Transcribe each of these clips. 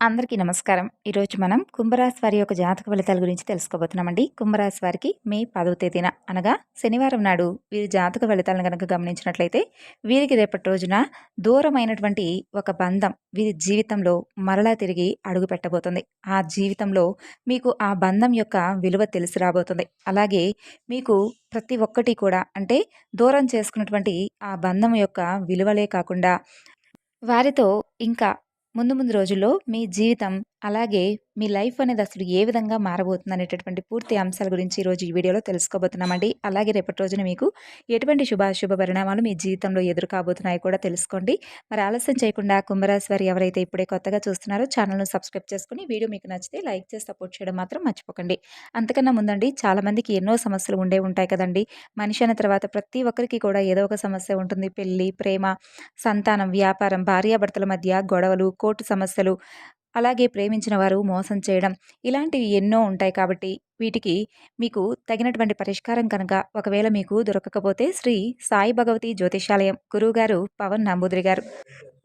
అందరికీ నమస్కారం. ఈరోజు మనం కుంభరాశి వారి యొక్క జాతక ఫలితాల గురించి తెలుసుకోబోతున్నామండి. కుంభరాశి వారికి మే పదవ తేదీన అనగా శనివారం నాడు వీరి జాతక ఫలితాలను కనుక గమనించినట్లయితే వీరికి రేపటి రోజున దూరమైనటువంటి ఒక బంధం వీరి జీవితంలో మరలా తిరిగి అడుగు పెట్టబోతుంది. ఆ జీవితంలో మీకు ఆ బంధం యొక్క విలువ తెలిసి రాబోతుంది. అలాగే మీకు ప్రతి ఒక్కటి కూడా అంటే దూరం చేసుకున్నటువంటి ఆ బంధం యొక్క విలువలే కాకుండా వారితో ఇంకా ముందు ముందు రోజుల్లో మీ జీవితం అలాగే మీ లైఫ్ అనేది అసలు ఏ విధంగా మారబోతుంది అనేటటువంటి పూర్తి అంశాల గురించి ఈరోజు ఈ వీడియోలో తెలుసుకోబోతున్నామండి. అలాగే రేపటి రోజున మీకు ఎటువంటి శుభాశుభ పరిణామాలు మీ జీవితంలో ఎదురు కాబోతున్నాయో కూడా తెలుసుకోండి. మరి ఆలస్యం చేయకుండా కుంభరాశి వారు ఎవరైతే ఇప్పుడే కొత్తగా చూస్తున్నారో ఛానల్ను సబ్స్క్రైబ్ చేసుకుని వీడియో మీకు నచ్చితే లైక్ చేసి సపోర్ట్ చేయడం మాత్రం మర్చిపోకండి. అంతకన్నా ముందండి చాలామందికి ఎన్నో సమస్యలు ఉండే ఉంటాయి కదండి. మనిషి అన్న తర్వాత ప్రతి ఒక్కరికి కూడా ఏదో ఒక సమస్య ఉంటుంది. పెళ్ళి ప్రేమ సంతానం వ్యాపారం భార్యాభర్తల మధ్య గొడవలు కోర్టు సమస్యలు అలాగే ప్రేమించిన వారు మోసం చేయడం ఇలాంటివి ఎన్నో ఉంటాయి కాబట్టి వీటికి మీకు తగినటువంటి పరిష్కారం కనుక ఒకవేళ మీకు దొరకకపోతే శ్రీ సాయి భగవతి జ్యోతిషాలయం గురువుగారు పవన్ నంబూదిరి గారు.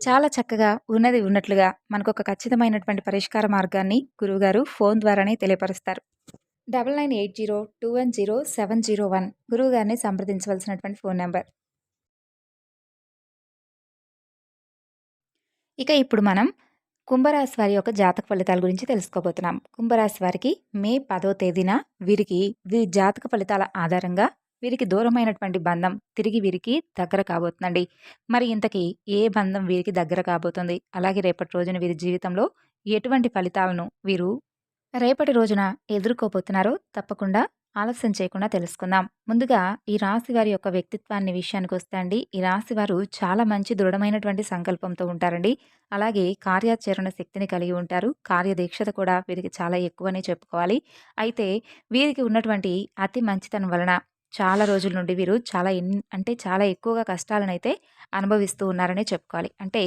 చాలా చక్కగా ఉన్నది ఉన్నట్లుగా మనకు ఒక ఖచ్చితమైనటువంటి పరిష్కార మార్గాన్ని గురువుగారు ఫోన్ ద్వారానే తెలియపరుస్తారు. Double nine eight zero two one zero seven zero one గురువుగారిని సంప్రదించవలసినటువంటి ఫోన్ నెంబర్. ఇక ఇప్పుడు మనం కుంభరాశి వారి యొక్క జాతక ఫలితాల గురించి తెలుసుకోబోతున్నాం. కుంభరాశి వారికి మే పదో తేదీన వీరికి వీరి జాతక ఫలితాల ఆధారంగా వీరికి దూరమైనటువంటి బంధం తిరిగి వీరికి దగ్గర కాబోతుందండి. మరి ఇంతకీ ఏ బంధం వీరికి దగ్గర కాబోతుంది? అలాగే రేపటి రోజున వీరి జీవితంలో ఎటువంటి ఫలితాలను వీరు రేపటి రోజున ఎదుర్కోబోతున్నారో తప్పకుండా ఆలస్యం చేయకుండా తెలుసుకుందాం. ముందుగా ఈ రాశి వారి యొక్క వ్యక్తిత్వాన్ని విషయానికి వస్తే అండి ఈ రాశి వారు చాలా మంచి దృఢమైనటువంటి సంకల్పంతో ఉంటారండి. అలాగే కార్యాచరణ శక్తిని కలిగి ఉంటారు. కార్యదీక్షత కూడా వీరికి చాలా ఎక్కువనే చెప్పుకోవాలి. అయితే వీరికి ఉన్నటువంటి అతి మంచితనం వలన చాలా రోజుల నుండి వీరు చాలా ఎన్ అంటే చాలా ఎక్కువగా కష్టాలనైతే అనుభవిస్తూ ఉన్నారనే చెప్పుకోవాలి. అంటే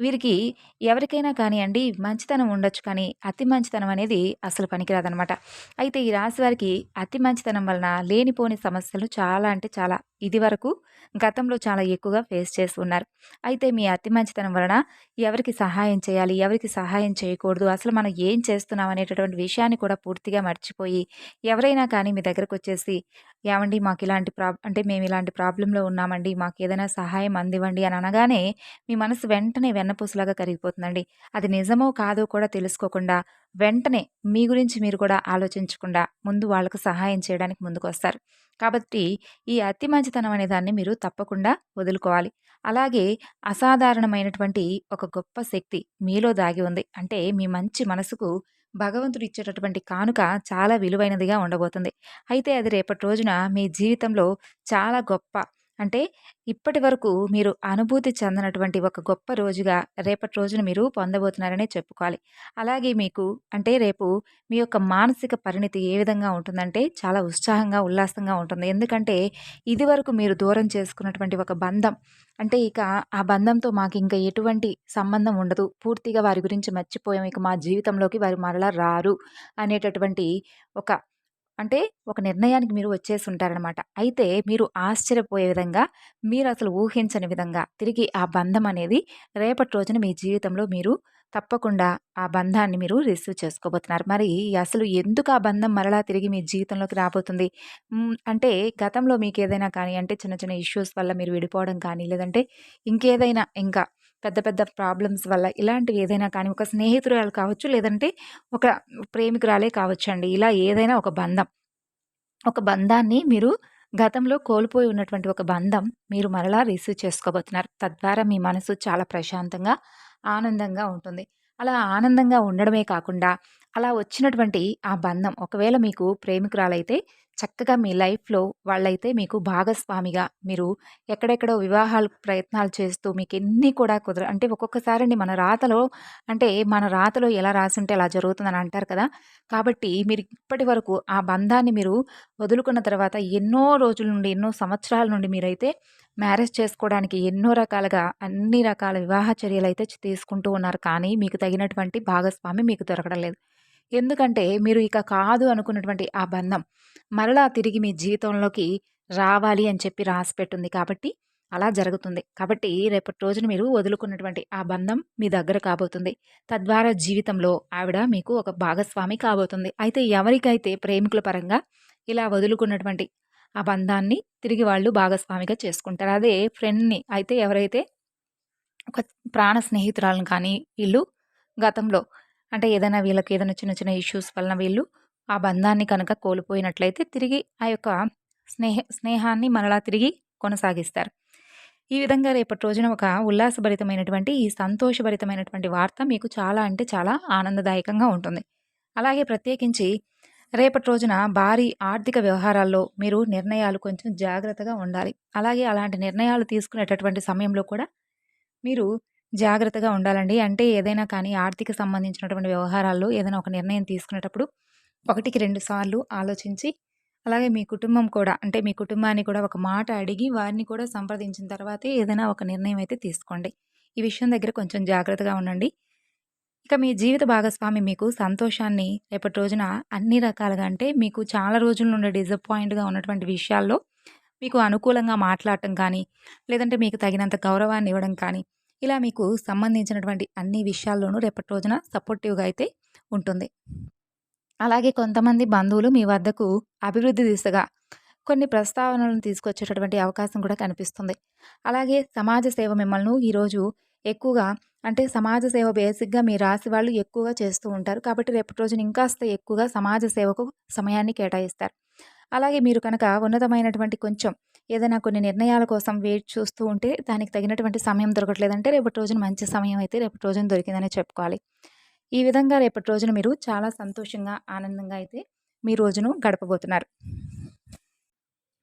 వీరికి ఎవరికైనా కానివ్వండి మంచితనం ఉండొచ్చు కానీ అతి మంచితనం అనేది అసలు పనికిరాదనమాట. అయితే ఈ రాశి వారికి అతి మంచితనం వలన లేనిపోని సమస్యలు చాలా అంటే చాలా ఇది వరకు గతంలో చాలా ఎక్కువగా ఫేస్ చేస్తున్నారు. అయితే మీ అతి మంచితనం వలన ఎవరికి సహాయం చేయాలి? ఎవరికి సహాయం చేయకూడదు? అసలు మనం ఏం చేస్తున్నాం? అనేటటువంటి విషయాన్ని కూడా పూర్తిగా మర్చిపోయి ఎవరైనా కానీ మీ దగ్గరకు వచ్చేసి ఏమండి మాకు ఇలాంటి ప్రాబ్ అంటే మేము ఇలాంటి ప్రాబ్లంలో ఉన్నామండి. మాకు ఏదైనా సహాయం అందివ్వండి అని అనగానే మీ మనసు వెంటనే వెన్నపూసలాగా కరిగిపోతుందండి. అది నిజమో కాదో కూడా తెలుసుకోకుండా వెంటనే మీ గురించి మీరు కూడా ఆలోచించకుండా ముందు వాళ్ళకు సహాయం చేయడానికి ముందుకు వస్తారు కాబట్టి ఈ అతి మంచితనం అనే దాన్ని మీరు తప్పకుండా వదులుకోవాలి. అలాగే అసాధారణమైనటువంటి ఒక గొప్ప శక్తి మీలో దాగి ఉంది. అంటే మీ మంచి మనసుకు భగవంతుడు ఇచ్చేటటువంటి కానుక చాలా విలువైనదిగా ఉండబోతుంది. అయితే అది రేపటి రోజున మీ జీవితంలో చాలా గొప్ప అంటే ఇప్పటి వరకు మీరు అనుభూతి చెందనటువంటి ఒక గొప్ప రోజుగా రేపటి రోజున మీరు పొందబోతున్నారనే చెప్పుకోవాలి. అలాగే మీకు అంటే రేపు మీ యొక్క మానసిక పరిణితి ఏ విధంగా ఉంటుందంటే చాలా ఉత్సాహంగా ఉల్లాసంగా ఉంటుంది. ఎందుకంటే ఇదివరకు మీరు దూరం చేసుకున్నటువంటి ఒక బంధం అంటే ఇక ఆ బంధంతో మాకు ఇంకా ఎటువంటి సంబంధం ఉండదు. పూర్తిగా వారి గురించి మర్చిపోయాం. ఇక మా జీవితంలోకి వారు మరలా రారు అనేటటువంటి ఒక అంటే ఒక నిర్ణయానికి మీరు వచ్చేసి ఉంటారనమాట అయితే మీరు ఆశ్చర్యపోయే విధంగా మీరు అసలు ఊహించని విధంగా తిరిగి ఆ బంధం అనేది రేపటి రోజున మీ జీవితంలో మీరు తప్పకుండా ఆ బంధాన్ని మీరు రిసీవ్ చేసుకోబోతున్నారు. మరి అసలు ఎందుకు ఆ బంధం మరలా తిరిగి మీ జీవితంలోకి రాబోతుంది? అంటే గతంలో మీకు ఏదైనా కానీ అంటే చిన్న చిన్న ఇష్యూస్ వల్ల మీరు విడిపోవడం కానీ లేదంటే ఇంకేదైనా ఇంకా పెద్ద పెద్ద ప్రాబ్లమ్స్ వల్ల ఇలాంటివి ఏదైనా కానీ ఒక స్నేహితురాలు కావచ్చు లేదంటే ఒక ప్రేమికురాలే కావచ్చు అండి ఇలా ఏదైనా ఒక బంధం. ఒక బంధాన్ని మీరు గతంలో కోల్పోయి ఉన్నటువంటి ఒక బంధం మీరు మరలా రిసీవ్ చేసుకోబోతున్నారు. తద్వారా మీ మనసు చాలా ప్రశాంతంగా ఆనందంగా ఉంటుంది. అలా ఆనందంగా ఉండడమే కాకుండా అలా వచ్చినటువంటి ఆ బంధం ఒకవేళ మీకు ప్రేమికురాలైతే చక్కగా మీ లైఫ్లో వాళ్ళైతే మీకు భాగస్వామిగా మీరు ఎక్కడెక్కడో వివాహాలు ప్రయత్నాలు చేస్తూ మీకు ఎన్ని కూడా కుదర అంటే ఒక్కొక్కసారండి మన రాతలో అంటే మన రాతలో ఎలా రాసుంటే అలా జరుగుతుందని అంటారు కదా! కాబట్టి మీరు ఇప్పటి వరకు ఆ బంధాన్ని మీరు వదులుకున్న తర్వాత ఎన్నో రోజుల నుండి ఎన్నో సంవత్సరాల నుండి మీరైతే మ్యారేజ్ చేసుకోవడానికి ఎన్నో రకాలుగా అన్ని రకాల వివాహ చర్యలు అయితే తీసుకుంటూ ఉన్నారు. కానీ మీకు తగినటువంటి భాగస్వామి మీకు దొరకడం లేదు. ఎందుకంటే మీరు ఇక కాదు అనుకున్నటువంటి ఆ బంధం మరలా తిరిగి మీ జీవితంలోకి రావాలి అని చెప్పి రాసి పెట్టుంది కాబట్టి అలా జరుగుతుంది. కాబట్టి రేపటి రోజున మీరు వదులుకున్నటువంటి ఆ బంధం మీ దగ్గర కాబోతుంది. తద్వారా జీవితంలో ఆవిడ మీకు ఒక భాగస్వామి కాబోతుంది. అయితే ఎవరికైతే ప్రేమికుల పరంగా ఇలా వదులుకున్నటువంటి ఆ బంధాన్ని తిరిగి వాళ్ళు భాగస్వామిగా చేసుకుంటారు. అదే ఫ్రెండ్ని అయితే ఎవరైతే ఒక ప్రాణ స్నేహితురాలను కానీ వీళ్ళు గతంలో అంటే ఏదైనా వీళ్ళకి ఏదైనా చిన్న చిన్న ఇష్యూస్ వలన వీళ్ళు ఆ బంధాన్ని కనుక కోల్పోయినట్లయితే తిరిగి ఆ యొక్క స్నేహ స్నేహాన్ని మరలా తిరిగి కొనసాగిస్తారు. ఈ విధంగా రేపటి రోజున ఒక ఉల్లాసభరితమైనటువంటి ఈ సంతోషభరితమైనటువంటి వార్త మీకు చాలా అంటే చాలా ఆనందదాయకంగా ఉంటుంది. అలాగే ప్రత్యేకించి రేపటి రోజున భారీ ఆర్థిక వ్యవహారాల్లో మీరు నిర్ణయాలు కొంచెం జాగ్రత్తగా ఉండాలి. అలాగే అలాంటి నిర్ణయాలు తీసుకునేటటువంటి సమయంలో కూడా మీరు జాగ్రత్తగా ఉండాలండి. అంటే ఏదైనా కానీ ఆర్థిక సంబంధించినటువంటి వ్యవహారాల్లో ఏదైనా ఒక నిర్ణయం తీసుకునేటప్పుడు ఒకటికి రెండు సార్లు ఆలోచించి అలాగే మీ కుటుంబం కూడా అంటే మీ కుటుంబాన్ని కూడా ఒక మాట అడిగి వారిని కూడా సంప్రదించిన తర్వాతే ఏదైనా ఒక నిర్ణయం అయితే తీసుకోండి. ఈ విషయం దగ్గర కొంచెం జాగ్రత్తగా ఉండండి. ఇక మీ జీవిత భాగస్వామి మీకు సంతోషాన్ని రేపటి రోజున అన్ని రకాలుగా అంటే మీకు చాలా రోజుల నుండి డిసప్పాయింట్గా ఉన్నటువంటి విషయాల్లో మీకు అనుకూలంగా మాట్లాడటం కానీ లేదంటే మీకు తగినంత గౌరవాన్ని ఇవ్వడం కానీ ఇలా మీకు సంబంధించినటువంటి అన్ని విషయాల్లోనూ రేపటి రోజున సపోర్టివ్గా అయితే ఉంటుంది. అలాగే కొంతమంది బంధువులు మీ వద్దకు అభివృద్ధి దిశగా కొన్ని ప్రస్తావనలను తీసుకొచ్చేటటువంటి అవకాశం కూడా కనిపిస్తుంది. అలాగే సమాజ సేవ మిమ్మల్ని ఈరోజు ఎక్కువగా అంటే సమాజ సేవ బేసిక్గా మీ రాశి వాళ్ళు ఎక్కువగా చేస్తూ ఉంటారు. కాబట్టి రేపటి రోజున ఇంకాస్త ఎక్కువగా సమాజ సేవకు సమయాన్ని కేటాయిస్తారు. అలాగే మీరు కనుక ఉన్నతమైనటువంటి కొంచెం ఏదైనా కొన్ని నిర్ణయాల కోసం వెయిట్ చూస్తూ ఉంటే దానికి తగినటువంటి సమయం దొరకట్లేదంటే రేపటి రోజున మంచి సమయం అయితే రేపటి రోజున దొరికిందని చెప్పుకోవాలి. ఈ విధంగా రేపటి రోజున మీరు చాలా సంతోషంగా ఆనందంగా అయితే మీ రోజును గడపబోతున్నారు.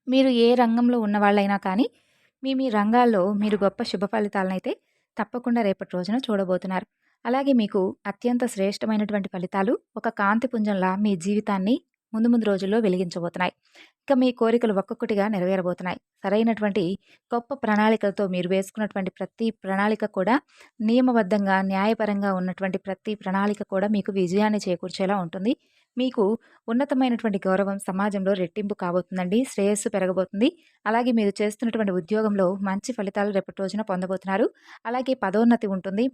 మీరు ఏ రంగంలో ఉన్న వాళ్ళైనా కానీ మీ మీ రంగాల్లో మీరు గొప్ప శుభ ఫలితాలను అయితే తప్పకుండా రేపటి రోజున చూడబోతున్నారు. అలాగే మీకు అత్యంత శ్రేష్టమైనటువంటి ఫలితాలు ఒక కాంతి పుంజంలా మీ జీవితాన్ని ముందు ముందు రోజుల్లో వెలిగించబోతున్నాయి. ఇక మీ కోరికలు ఒక్కొక్కటిగా నెరవేరబోతున్నాయి. సరైనటువంటి గొప్ప ప్రణాళికలతో మీరు వేసుకున్నటువంటి ప్రతి ప్రణాళిక కూడా నియమబద్ధంగా న్యాయపరంగా ఉన్నటువంటి ప్రతి ప్రణాళిక కూడా మీకు విజయాన్ని చేకూర్చేలా ఉంటుంది. మీకు ఉన్నతమైనటువంటి గౌరవం సమాజంలో రెట్టింపు కాబోతుందండి శ్రేయస్సు పెరగబోతుంది. అలాగే మీరు చేస్తున్నటువంటి ఉద్యోగంలో మంచి ఫలితాలు రేపటి రోజున పొందబోతున్నారు. అలాగే పదోన్నతి ఉంటుంది.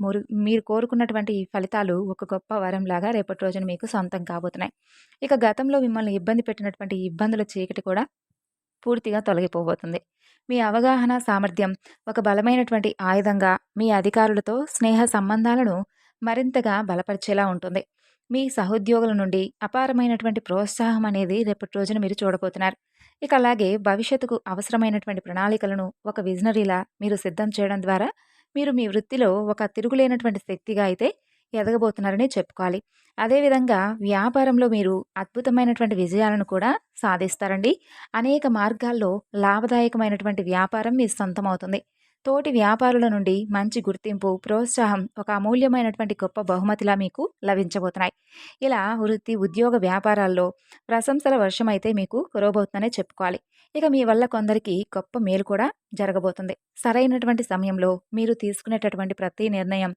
మీరు కోరుకున్నటువంటి ఫలితాలు ఒక గొప్ప వరంలాగా రేపటి రోజున మీకు సొంతం కాబోతున్నాయి. ఇక గతంలో మిమ్మల్ని ఇబ్బంది పెట్టినటువంటి ఇబ్బందుల చీకటి కూడా పూర్తిగా తొలగిపోబోతుంది. మీ అవగాహన సామర్థ్యం ఒక బలమైనటువంటి ఆయుధంగా మీ అధికారులతో స్నేహ సంబంధాలను మరింతగా బలపరిచేలా ఉంటుంది. మీ సహోద్యోగుల నుండి అపారమైనటువంటి ప్రోత్సాహం అనేది రేపటి రోజున మీరు చూడబోతున్నారు. ఇక అలాగే భవిష్యత్తుకు అవసరమైనటువంటి ప్రణాళికలను ఒక విజనరీలా మీరు సిద్ధం చేయడం ద్వారా మీరు మీ వృత్తిలో ఒక తిరుగులేనటువంటి శక్తిగా అయితే ఎదగబోతున్నారని చెప్పుకోవాలి. అదేవిధంగా వ్యాపారంలో మీరు అద్భుతమైనటువంటి విజయాలను కూడా సాధిస్తారండి. అనేక మార్గాల్లో లాభదాయకమైనటువంటి వ్యాపారం మీ సొంతం అవుతుంది తోటి వ్యాపారుల నుండి మంచి గుర్తింపు ప్రోత్సాహం ఒక అమూల్యమైనటువంటి గొప్ప బహుమతిలా మీకు లభించబోతున్నాయి. ఇలా వృత్తి ఉద్యోగ వ్యాపారాల్లో ప్రశంసల వర్షం అయితే మీకు కురవబోతుందనే చెప్పుకోవాలి. ఇక మీ వల్ల కొందరికి గొప్ప మేలు కూడా జరగబోతుంది. సరైనటువంటి సమయంలో మీరు తీసుకునేటటువంటి ప్రతి నిర్ణయం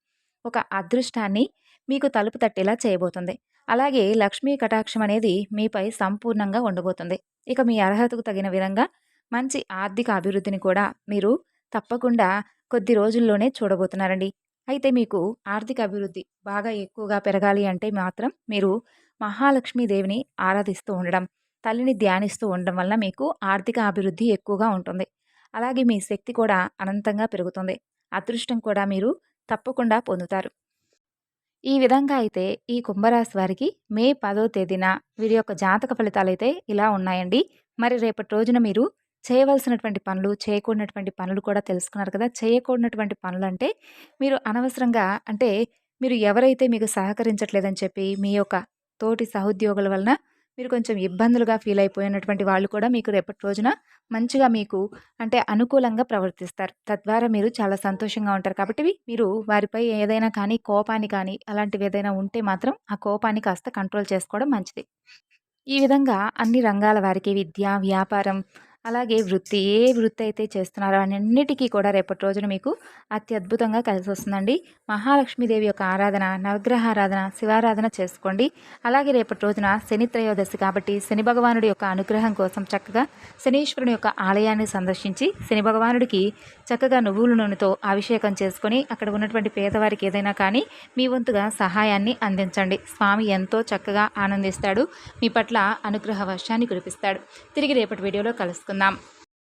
ఒక అదృష్టాన్ని మీకు తలుపు తట్టేలా చేయబోతుంది. అలాగే లక్ష్మీ కటాక్షం అనేది మీపై సంపూర్ణంగా ఉండబోతుంది. ఇక మీ అర్హతకు తగిన విధంగా మంచి ఆర్థిక అభివృద్ధిని కూడా మీరు తప్పకుండా కొద్ది రోజుల్లోనే చూడబోతున్నారండి. అయితే మీకు ఆర్థిక అభివృద్ధి బాగా ఎక్కువగా పెరగాలి అంటే మాత్రం మీరు మహాలక్ష్మీదేవిని ఆరాధిస్తూ ఉండడం తల్లిని ధ్యానిస్తూ ఉండడం వల్ల మీకు ఆర్థిక అభివృద్ధి ఎక్కువగా ఉంటుంది. అలాగే మీ శక్తి కూడా అనంతంగా పెరుగుతుంది. అదృష్టం కూడా మీరు తప్పకుండా పొందుతారు. ఈ విధంగా అయితే ఈ కుంభరాశి వారికి మే పదో తేదీన వీరి యొక్క జాతక ఫలితాలు అయితే ఇలా ఉన్నాయండి. మరి రేపటి రోజున మీరు చేయవలసినటువంటి పనులు చేయకూడనటువంటి పనులు కూడా తెలుసుకున్నారు కదా! చేయకూడనటువంటి పనులు అంటే మీరు అనవసరంగా అంటే మీరు ఎవరైతే మీకు సహకరించట్లేదని చెప్పి మీ యొక్క తోటి సహోద్యోగుల వలన మీరు కొంచెం ఇబ్బందులుగా ఫీల్ అయిపోయినటువంటి వాళ్ళు కూడా మీకు రేపటి రోజున మంచిగా మీకు అంటే అనుకూలంగా ప్రవర్తిస్తారు. తద్వారా మీరు చాలా సంతోషంగా ఉంటారు. కాబట్టి మీరు వారిపై ఏదైనా కానీ కోపాన్ని కానీ అలాంటివి ఏదైనా ఉంటే మాత్రం ఆ కోపాన్ని కాస్త కంట్రోల్ చేసుకోవడం మంచిది. ఈ విధంగా అన్ని రంగాల వారికి విద్య వ్యాపారం అలాగే వృత్తి ఏ వృత్తి అయితే చేస్తున్నారో అన్నిటికీ కూడా రేపటి రోజున మీకు అత్యద్భుతంగా కలిసి వస్తుందండి. మహాలక్ష్మీదేవి యొక్క ఆరాధన నవగ్రహ ఆరాధన శివారాధన చేసుకోండి. అలాగే రేపటి రోజున శని త్రయోదశి కాబట్టి శని భగవానుడి యొక్క అనుగ్రహం కోసం చక్కగా శనీశ్వరుని యొక్క ఆలయాన్ని సందర్శించి శని భగవానుడికి చక్కగా నువ్వుల నూనెతో అభిషేకం చేసుకొని అక్కడ ఉన్నటువంటి పేదవారికి ఏదైనా కానీ మీ వంతుగా సహాయాన్ని అందించండి. స్వామి ఎంతో చక్కగా ఆనందిస్తాడు. మీ పట్ల అనుగ్రహ వర్షాన్ని కురిపిస్తాడు. తిరిగి రేపటి వీడియోలో కలుసుకుందాం. and